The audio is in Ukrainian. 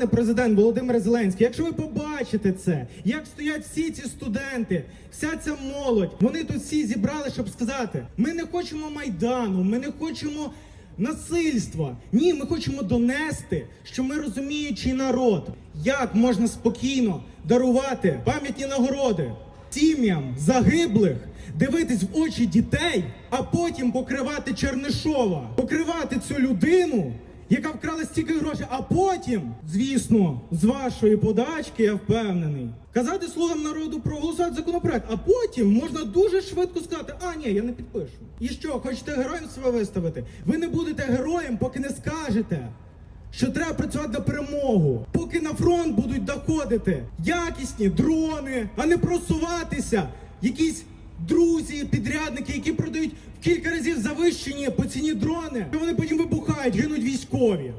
пане президент Володимир Зеленський, якщо ви побачите це, як стоять всі ці студенти, вся ця молодь, вони тут всі зібрали, щоб сказати: ми не хочемо майдану, ми не хочемо насильства. Ні, ми хочемо донести, що ми розуміючий народ, як можна спокійно дарувати пам'ятні нагороди сім'ям загиблих, дивитись в очі дітей, а потім покривати Чернишова, покривати цю людину. Яка вкрала стільки грошей, а потім, звісно, з вашої подачки, я впевнений, казати слугам народу проголосувати законопроект, а потім можна дуже швидко сказати: а ні, я не підпишу. І що, хочете героєм себе виставити? Ви не будете героєм, поки не скажете, що треба працювати на перемогу, поки на фронт будуть доходити якісні дрони, а не просуватися якісь друзі, підрядники, які продають в кілька разів завищені по ціні дрони, і вони потім вибухають, гинуть військові.